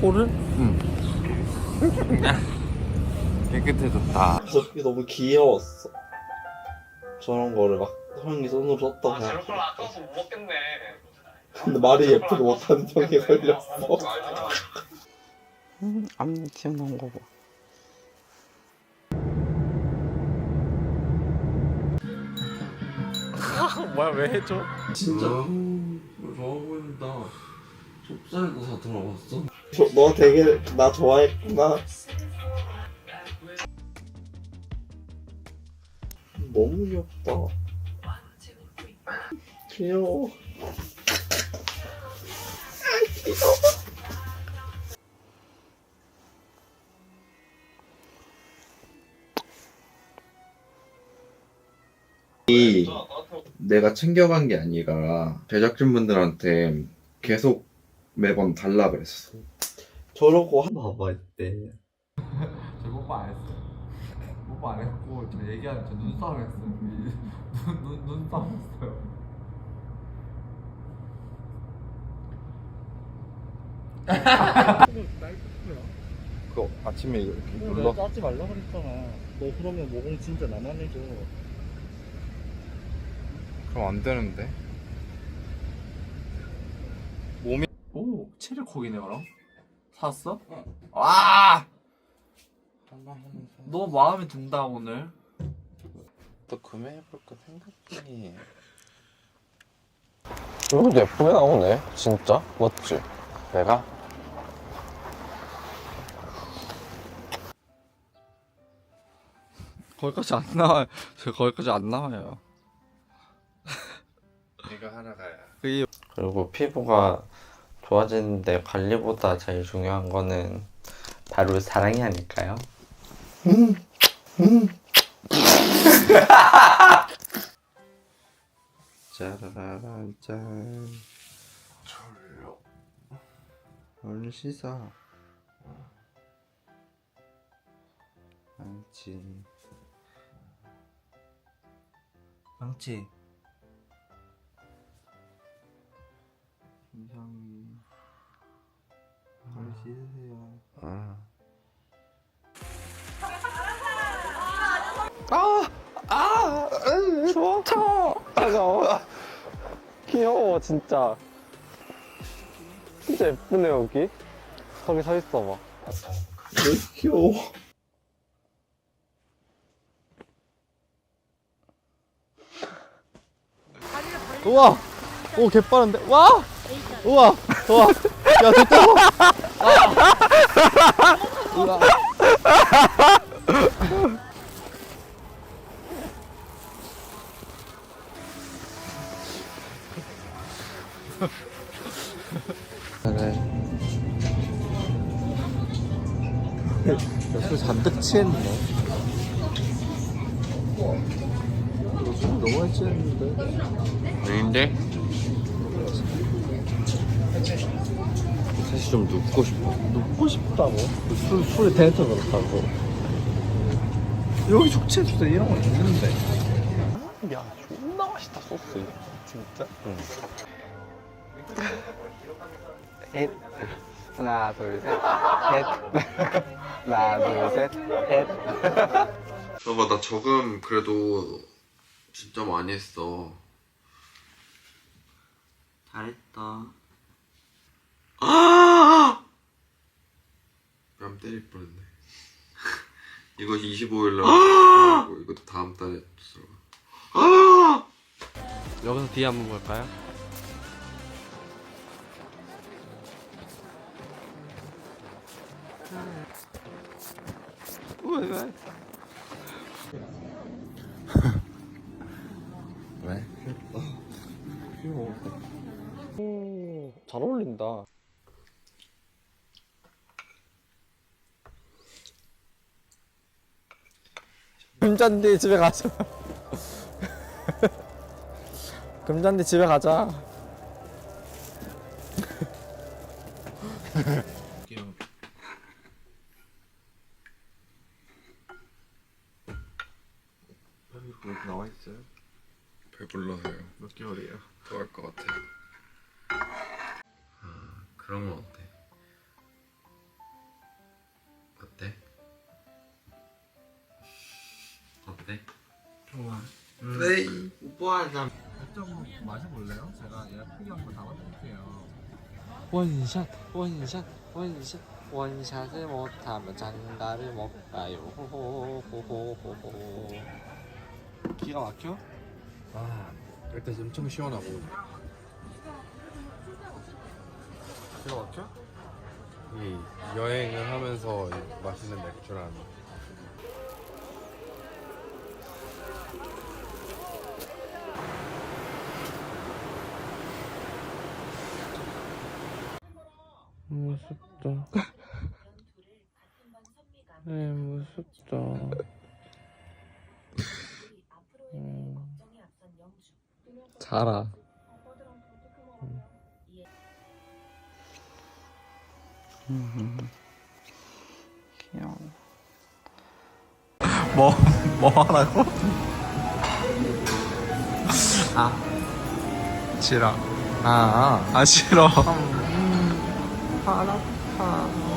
코를? 응. 깨끗해졌다. 저게 너무 귀여웠어. 저런 거를 막 형이 손으로 썼다고 아, 생각. 제로콜 아까워서 못 먹겠네. 근데 말이 예쁘게 못하는 형이 걸렸어. 음, 앞니 튀어 나온 거 봐. 뭐야 왜 해줘? 진짜 좋아 보인다. 속살도 다 들어갔어. 저, 너 되게 나 좋아했구나. 너무 귀엽다. 귀여워. 이 내가 챙겨간 게 아니라 제작진분들한테 계속 매번 달라 그랬어. 저러고 한 봐봐 이때. 저 뽀뽀 안 했어요. 뽀뽀 안 했고 저 얘기하는 저 눈싸움 했어요. 눈, 눈, 눈싸움 했어요. 그거 아침에 이렇게 내가 짜지 말라 그랬잖아. 너 그러면 모공 진짜 나만 해줘. 그럼 안 되는데. 오, 체리 콕이네 그럼. 샀어? 와! 너 마음에 든다 오늘. 또 구매해볼까 생각 중이에요. 이것도 예쁘게 나오네 진짜 맞지? 내가? 거기까지 안 나와요. 저 거기까지 안 나와요. 이거 하나 가야. 그리고 피부가 좋아지는데 관리보다 제일 중요한 거는 바로 사랑이 아닐까요? 짜라란 짠. 졸려. 얼른 씻어. 망치. 망치. 김상희. 얼른 씻으세요. 아. 추워? 차워! 차가워 귀여워 진짜 진짜 예쁘네 여기 거기 서 있어봐 왜 귀여워. 우와! 오 개빠른데? 와! 우와! 우와! 야 됐다! 우와! 술 잔뜩 취했네. 술 너무 많이 취했는데. 아닌데? 사실 좀 눕고 싶어 눕고 싶다고? 술, 술이 대해서 그렇다고. 여기 족체수도 이런 거 있는데. 야, 존나 맛있다, 소스. 진짜? 응. 셋. 하나, 둘, 셋. 셋. 하나, 둘, 셋. 셋. 봐봐 나 저금 그래도 진짜 많이 했어. 잘했다 아! 뺨 때릴 뻔했네. 이거 25일 날 들어가고 이것도 다음 달에 들어가. 여기서 뒤에 한번 볼까요? 왜, 왜? 왜? 오, 잘 어울린다 금잔디 집에 가자. 금잔디 집에 가자. 여기 나와 있어요? 배불러서요. 몇 개월이에요? 더할 것 같아. 아, 그러면 어때? 맞아. 좀 마셔볼래요? 제가 얘 크게 한번 담아드릴게요. 원샷 원샷 원샷 원샷을 못하면 장가를 못 가요 호호호호호호 기가 막혀? 아 일단 엄청 시원하고 기가 막혀? 이 여행을 하면서 이 맛있는 맥주란 무섭다 네 무섭다 음. 자라 뭐, 뭐 하라고? 아. 싫어. 아, 아, 싫어. 음, 바라파